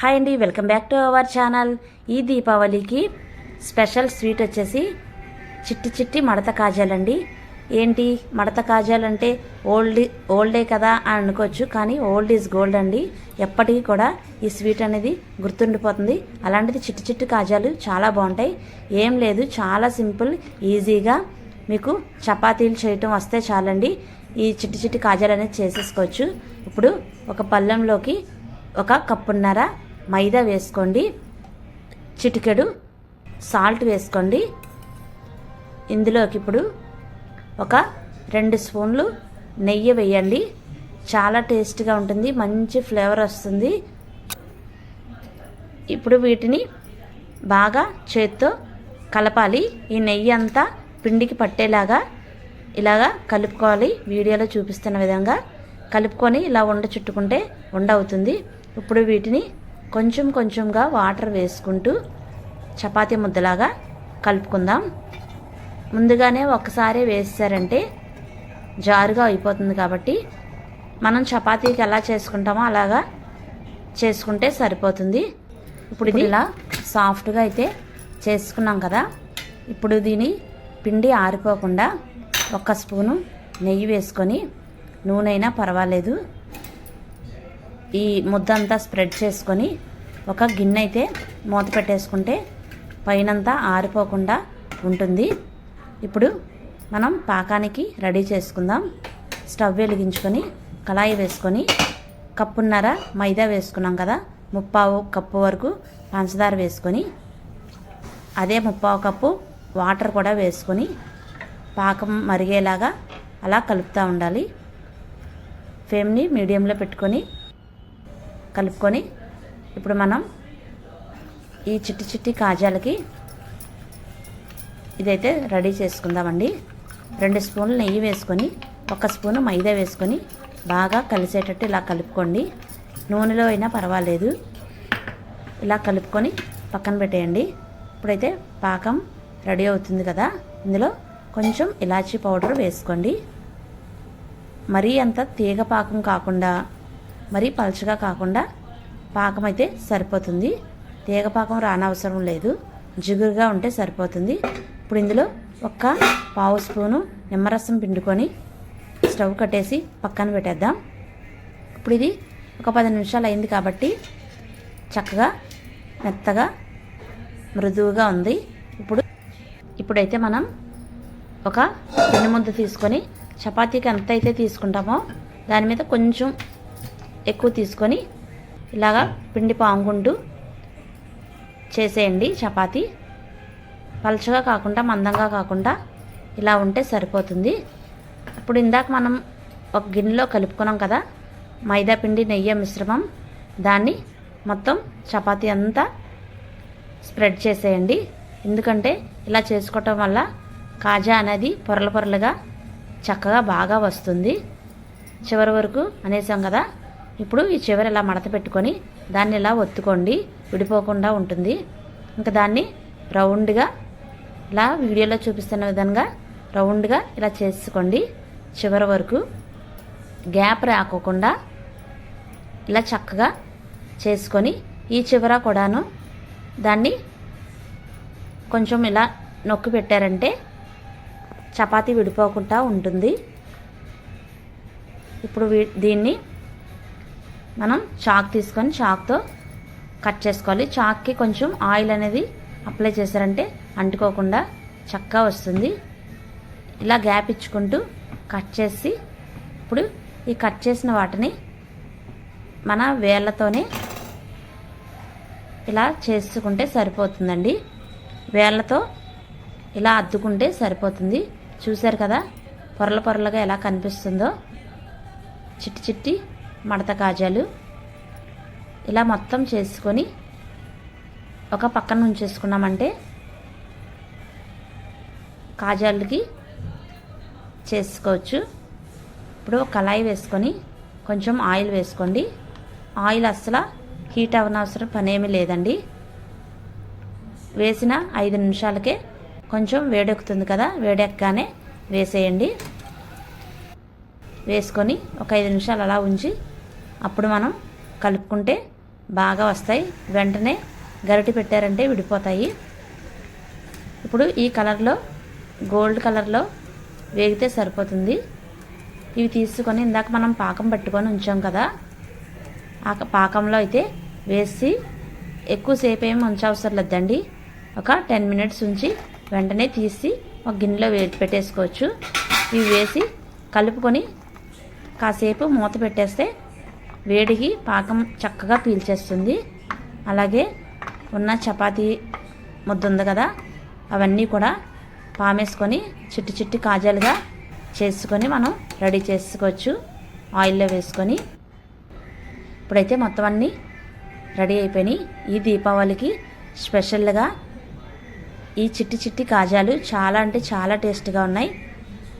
Hi అండి welcome back to our channel. ఈ దీపావళికి స్పెషల్ స్వీట్ వచ్చేసి చిట్టి చిట్టి మడత కాజాలండి. ఏంటి? మడత కాజాలంటే ఓల్డ్ ఓల్డే కదా అని అనుకోవచ్చు కానీ ఓల్డ్ ఈజ్ గోల్డ్ అండి. ఎప్పటికీ కూడా ఈ స్వీట్ అనేది గుర్తుండిపోతుంది. అలాంటిది చిట్టి చిట్టి కాజాలు చాలా బాగుంటాయి. ఏం లేదు చాలా సింపుల్ ఈజీగా మీకు చపాతీలు చేయటం వస్తే చాలండి. ఈ చిట్టి చిట్టి కాజాలు అనేది చేసేసుకోవచ్చు. ఇప్పుడు ఒక పళ్ళెంలోకి ఒక కప్పున్నర మైదా వేసుకోండి చిటికెడు సాల్ట్ వేసుకోండి. ఇందులోకి ఇప్పుడు ఒక రెండు స్పూన్లు నెయ్యి వేయండి. చాలా టేస్ట్గా ఉంటుంది మంచి ఫ్లేవర్ వస్తుంది. ఇప్పుడు వీటిని బాగా చేత్తో కలపాలి. ఈ నెయ్యి అంతా పిండికి పట్టేలాగా ఇలాగా కలుపుకోవాలి. వీడియోలో చూపిస్తున్న విధంగా కలుపుకొని ఇలా ఉండ చుట్టుకుంటే ఉండ అవుతుంది. ఇప్పుడు వీటిని కొంచెం కొంచెంగా వాటర్ వేసుకుంటూ చపాతీ ముద్దలాగా కలుపుకుందాం. ముందుగానే ఒకసారి వేసారంటే జారుగా అయిపోతుంది కాబట్టి మనం చపాతీకి ఎలా చేసుకుంటామో అలాగా చేసుకుంటే సరిపోతుంది. ఇప్పుడు ఇది ఇలా సాఫ్ట్గా అయితే చేసుకున్నాం కదా. ఇప్పుడు దీని పిండి ఆరిపోకుండా ఒక స్పూను నెయ్యి వేసుకొని నూనె అయినా పర్వాలేదు. ఈ ముద్ద అంతా స్ప్రెడ్ చేసుకొని ఒక గిన్నె అయితే మూత పెట్టేసుకుంటే పైనంతా ఆరిపోకుండా ఉంటుంది. ఇప్పుడు మనం పాకానికి రెడీ చేసుకుందాం. స్టవ్ వెలిగించుకొని కళాయి వేసుకొని కప్పున్నర మైదా వేసుకున్నాం కదా ముప్పావు కప్పు వరకు పంచదార వేసుకొని అదే ముప్పావు కప్పు వాటర్ కూడా వేసుకొని పాకం మరిగేలాగా అలా కలుపుతూ ఉండాలి. ఫ్లేమ్ని మీడియంలో పెట్టుకొని కలుపుకొని ఇప్పుడు మనం ఈ చిట్టి చిట్టి కాజాలకి ఇదైతే రెడీ చేసుకుందామండి. రెండు స్పూన్లు నెయ్యి వేసుకొని ఒక స్పూను మైదా వేసుకొని బాగా కలిసేటట్టు ఇలా కలుపుకోండి. నూనెలో అయినా పర్వాలేదు. ఇలా కలుపుకొని పక్కన పెట్టేయండి. ఇప్పుడైతే పాకం రెడీ అవుతుంది కదా. ఇందులో కొంచెం ఇలాచీ పౌడర్ వేసుకోండి. మరీ అంత తీగ పాకం కాకుండా మరీ పలచగా కాకుండా పాకం అయితే సరిపోతుంది. తీగ పాకం రానవసరం లేదు. జిగురుగా ఉంటే సరిపోతుంది. ఇప్పుడు ఇందులో ఒక్క పావు స్పూను నిమ్మరసం పిండుకొని స్టవ్ కట్టేసి పక్కన పెట్టేద్దాం. ఇప్పుడు ఇది ఒక పది నిమిషాలు అయింది కాబట్టి చక్కగా మెత్తగా మృదువుగా ఉంది. ఇప్పుడు ఇప్పుడైతే మనం ఒక పిండి తీసుకొని చపాతీకి ఎంత అయితే తీసుకుంటామో దాని మీద కొంచెం ఎక్కువ తీసుకొని ఇలాగా పిండి పాముకుంటూ చేసేయండి చపాతీ. పలుచగా కాకుండా మందంగా కాకుండా ఇలా ఉంటే సరిపోతుంది. ఇప్పుడు ఇందాక మనం ఒక గిన్నెలో కలుపుకున్నాం కదా మైదా పిండి నెయ్యి మిశ్రమం. దాన్ని మొత్తం చపాతీ అంతా స్ప్రెడ్ చేసేయండి. ఎందుకంటే ఇలా చేసుకోవటం వల్ల కాజా అనేది పొరల పొరలుగా చక్కగా బాగా వస్తుంది. చివరి వరకు అనేసాం కదా ఇప్పుడు ఈ చివరి ఇలా మడత పెట్టుకొని దాన్ని ఇలా ఒత్తుకోండి. విడిపోకుండా ఉంటుంది. ఇంకా దాన్ని రౌండ్గా ఇలా వీడియోలో చూపిస్తున్న విధంగా రౌండ్గా ఇలా చేసుకోండి. చివరి వరకు గ్యాప్ రాకోకుండా ఇలా చక్కగా చేసుకొని ఈ చివర కూడాను దాన్ని కొంచెం ఇలా నొక్కి పెట్టారంటే చపాతీ విడిపోకుండా ఉంటుంది. ఇప్పుడు వీ- దీన్ని మనం చాక్ తీసుకొని చాక్తో కట్ చేసుకోవాలి. చాక్కి కొంచెం ఆయిల్ అనేది అప్లై చేశారంటే అంటుకోకుండా చక్కగా వస్తుంది. ఇలా గ్యాప్ ఇచ్చుకుంటూ కట్ చేసి ఇప్పుడు ఈ కట్ చేసిన వాటిని మన వేళ్ళతోనే ఇలా చేసుకుంటే సరిపోతుందండి. వేళ్ళతో ఇలా అద్దుకుంటే సరిపోతుంది. చూశారు కదా? పొరల పొరలుగా ఎలా కనిపిస్తుందో? చిట్టి చిట్టి మడత కాజాలు ఇలా మొత్తం చేసుకొని ఒక పక్కన ఉంచేసుకున్నామంటే కాజాలకి చేసుకోవచ్చు. ఇప్పుడు కళాయి వేసుకొని కొంచెం ఆయిల్ వేసుకోండి. ఆయిల్ అస్సలు హీట్ అవనవసరం పనేమీ లేదండి. వేసిన ఐదు నిమిషాలకే కొంచెం వేడెక్కుతుంది కదా వేడెక్కగానే వేసేయండి. వేసుకొని ఒక ఐదు నిమిషాలు అలా ఉంచి అప్పుడు మనం కలుపుకుంటే బాగా వస్తాయి. వెంటనే గరిటె పెట్టారంటే విడిపోతాయి. ఇప్పుడు ఈ కలర్లో గోల్డ్ కలర్లో వేగితే సరిపోతుంది. ఇవి తీసుకొని ఇందాక మనం పాకం పట్టుకొని ఉంచాం కదా ఆ పాకంలో అయితే వేసి ఎక్కువసేపు ఏమి ఉంచవసరం లేదండి ఒక టెన్ మినిట్స్ ఉంచి వెంటనే తీసి ఒక గిన్నెలో వే పెట్టేసుకోవచ్చు. ఇవి వేసి కలుపుకొని కాసేపు మూత పెట్టేస్తే వేడికి పాకం చక్కగా పీల్చేస్తుంది. అలాగే ఉన్న చపాతీ ముద్ద ఉంది కదా అవన్నీ కూడా పామేసుకొని చిట్టి చిట్టి కాజాలుగా చేసుకొని మనం రెడీ చేసుకోవచ్చు. ఆయిల్లో వేసుకొని. ఇప్పుడైతే మొత్తం అన్నీ రెడీ అయిపోయినాయి. ఈ దీపావళికి స్పెషల్గా ఈ చిట్టి చిట్టి కాజాలు చాలా అంటే చాలా టేస్ట్గా ఉన్నాయి.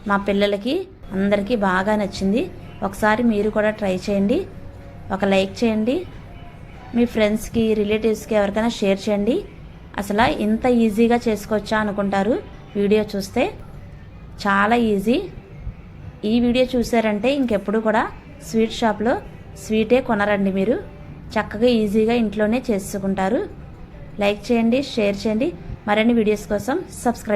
మా పిల్లలకి అందరికీ బాగా నచ్చింది. ఒకసారి మీరు కూడా ట్రై చేయండి. ఒక లైక్ చేయండి. మీ ఫ్రెండ్స్కి రిలేటివ్స్కి ఎవరికైనా షేర్ చేయండి. అసలు ఇంత ఈజీగా చేసుకోవచ్చా అనుకుంటారు వీడియో చూస్తే. చాలా ఈజీ. ఈ వీడియో చూసారంటే ఇంకెప్పుడు కూడా స్వీట్ షాప్లో స్వీటే కొనరండి మీరు. చక్కగా ఈజీగా ఇంట్లోనే చేసుకుంటారు. లైక్ చేయండి షేర్ చేయండి. మరిన్ని వీడియోస్ కోసం సబ్స్క్రైబ్